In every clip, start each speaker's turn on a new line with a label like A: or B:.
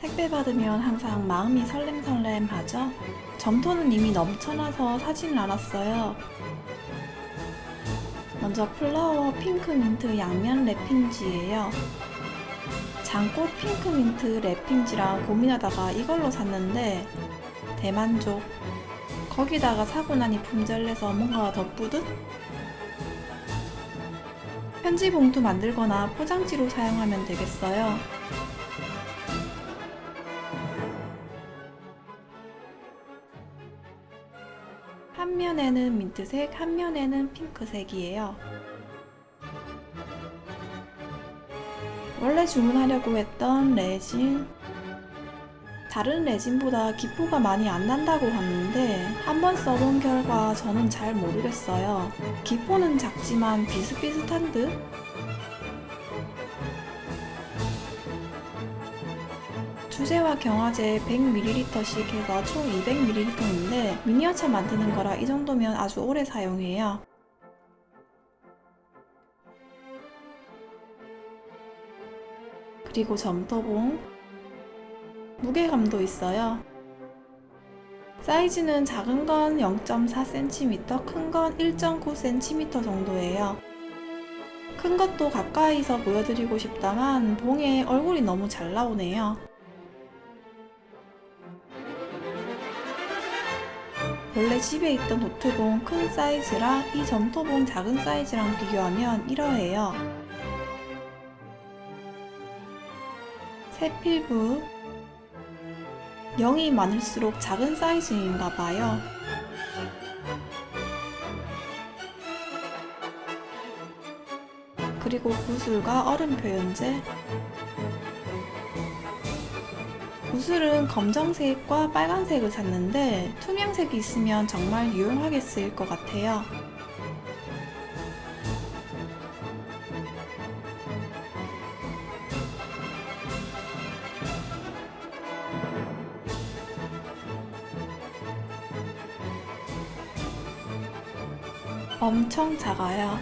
A: 택배 받으면 항상 마음이 설렘설렘하죠? 점토는 이미 넘쳐나서 사진을 알았어요. 먼저 플라워 핑크 민트 양면 랩핑지예요. 장꽃 핑크 민트 랩핑지랑 고민하다가 이걸로 샀는데 대만족. 거기다가 사고 나니 품절내서 뭔가 더 뿌듯? 편지 봉투 만들거나 포장지로 사용하면 되겠어요. 한 면에는 민트색, 한 면에는 핑크색이에요. 원래 주문하려고 했던 레진. 다른 레진보다 기포가 많이 안 난다고 하는데 한번 써본 결과 저는 잘 모르겠어요. 기포는 작지만 비슷비슷한 듯? 주제와 경화제 100ml씩 해서 총 200ml인데 미니어처 만드는 거라 이 정도면 아주 오래 사용해요. 그리고 점토봉 무게감도 있어요. 사이즈는 작은 건 0.4cm, 큰 건 1.9cm 정도예요. 큰 것도 가까이서 보여드리고 싶다만 봉에 얼굴이 너무 잘 나오네요. 원래 집에 있던 노트봉 큰 사이즈랑 이 점토봉 작은 사이즈랑 비교하면 이러해요. 세필부 0이 많을수록 작은 사이즈인가 봐요. 그리고 구슬과 얼음 표현제. 구슬은 검정색과 빨간색을 샀는데 투명색이 있으면 정말 유용하게 쓰일 것 같아요. 엄청 작아요.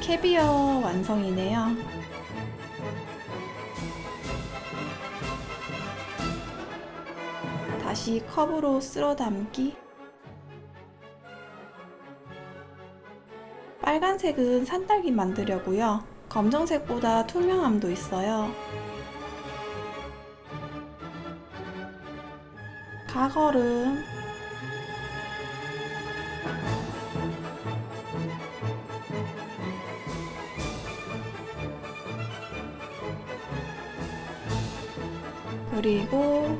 A: 캐비어 완성이네요. 다시 컵으로 쓸어 담기. 빨간색은 산딸기 만들려고요. 검정색보다 투명함도 있어요. 가거름. 그리고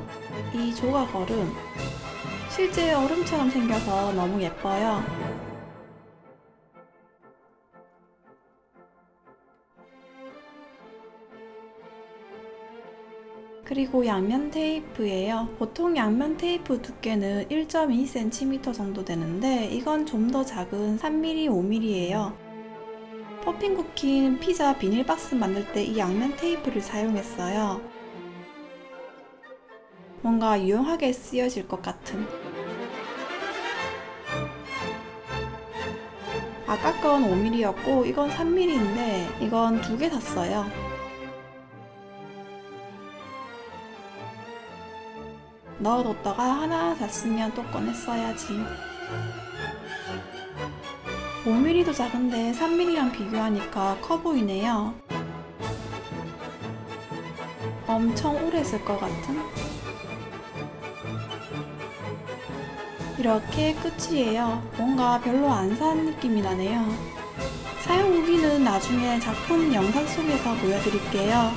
A: 이 조각 얼음. 실제 얼음처럼 생겨서 너무 예뻐요. 그리고 양면 테이프예요. 보통 양면 테이프 두께는 1.2cm 정도 되는데 이건 좀 더 작은 3mm, 5mm예요. 퍼핀 쿠키는 피자 비닐박스 만들 때 이 양면 테이프를 사용했어요. 뭔가 유용하게 쓰여질 것 같은. 아까 건 5mm였고 이건 3mm인데 이건 두 개 샀어요. 넣어뒀다가 하나 샀으면 또 꺼내 써야지. 5mm도 작은데 3mm랑 비교하니까 커 보이네요. 엄청 오래 쓸 것 같은? 이렇게 끝이에요. 뭔가 별로 안 산 느낌이 나네요. 사용 후기는 나중에 작품 영상 속에서 보여드릴게요.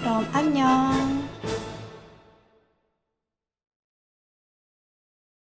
A: 그럼 안녕.